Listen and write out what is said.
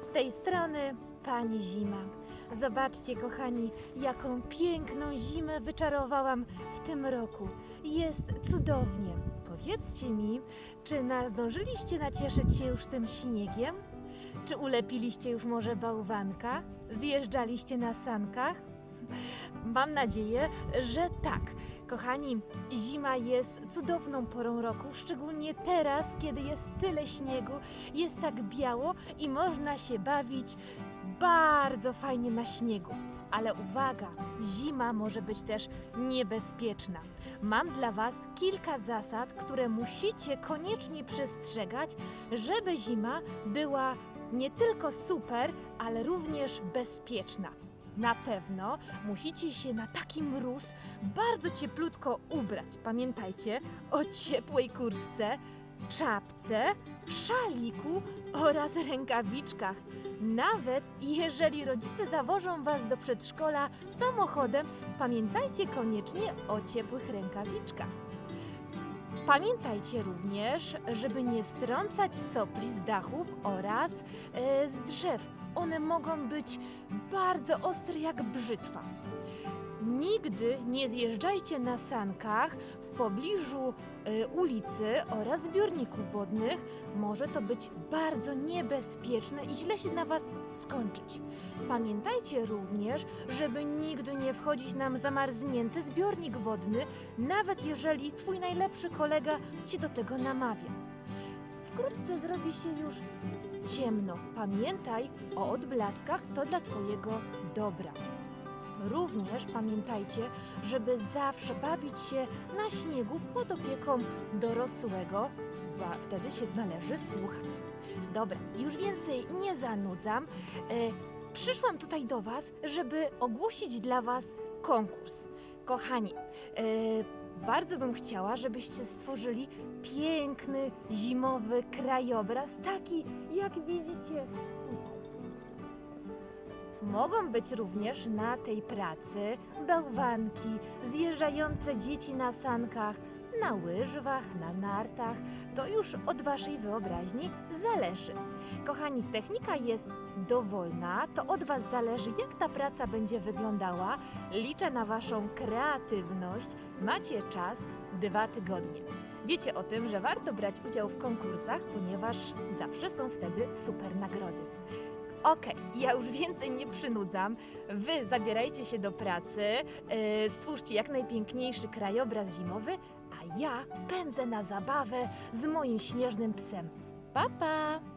Z tej strony pani Zima. Zobaczcie, kochani, jaką piękną zimę wyczarowałam w tym roku. Jest cudownie. Powiedzcie mi, czy na, zdążyliście nacieszyć się już tym śniegiem? Czy ulepiliście już może bałwanka? Zjeżdżaliście na sankach? Mam nadzieję, że tak. Kochani, zima jest cudowną porą roku, szczególnie teraz, kiedy jest tyle śniegu, jest tak biało i można się bawić bardzo fajnie na śniegu. Ale uwaga, zima może być też niebezpieczna. Mam dla Was kilka zasad, które musicie koniecznie przestrzegać, żeby zima była nie tylko super, ale również bezpieczna. Na pewno musicie się na taki mróz bardzo cieplutko ubrać. Pamiętajcie o ciepłej kurtce, czapce, szaliku oraz rękawiczkach. Nawet jeżeli rodzice zawożą Was do przedszkola samochodem, pamiętajcie koniecznie o ciepłych rękawiczkach. Pamiętajcie również, żeby nie strącać sopli z dachów oraz e, z drzew. One mogą być bardzo ostre jak brzytwa. Nigdy nie zjeżdżajcie na sankach w pobliżu e, ulicy oraz zbiorników wodnych. Może to być bardzo niebezpieczne i źle się na Was skończyć. Pamiętajcie również, żeby nigdy nie wchodzić na zamarznięty zbiornik wodny, nawet jeżeli Twój najlepszy kolega Cię do tego namawia. Wkrótce zrobi się już ciemno. Pamiętaj o odblaskach, to dla Twojego dobra. Również pamiętajcie, żeby zawsze bawić się na śniegu pod opieką dorosłego, bo wtedy się należy słuchać. Dobra, już więcej nie zanudzam. E, przyszłam tutaj do Was, żeby ogłosić dla Was konkurs. Kochani, e, bardzo bym chciała, żebyście stworzyli piękny, zimowy krajobraz, taki jak widzicie tutaj. Mogą być również na tej pracy bałwanki, zjeżdżające dzieci na sankach, na łyżwach, na nartach. To już od Waszej wyobraźni zależy. Kochani, technika jest dowolna, to od Was zależy, jak ta praca będzie wyglądała. Liczę na Waszą kreatywność. Macie czas dwa tygodnie. Wiecie o tym, że warto brać udział w konkursach, ponieważ zawsze są wtedy super nagrody. Okej, ja już więcej nie przynudzam. Wy zabierajcie się do pracy, yy, stwórzcie jak najpiękniejszy krajobraz zimowy, a ja pędzę na zabawę z moim śnieżnym psem. Pa, pa!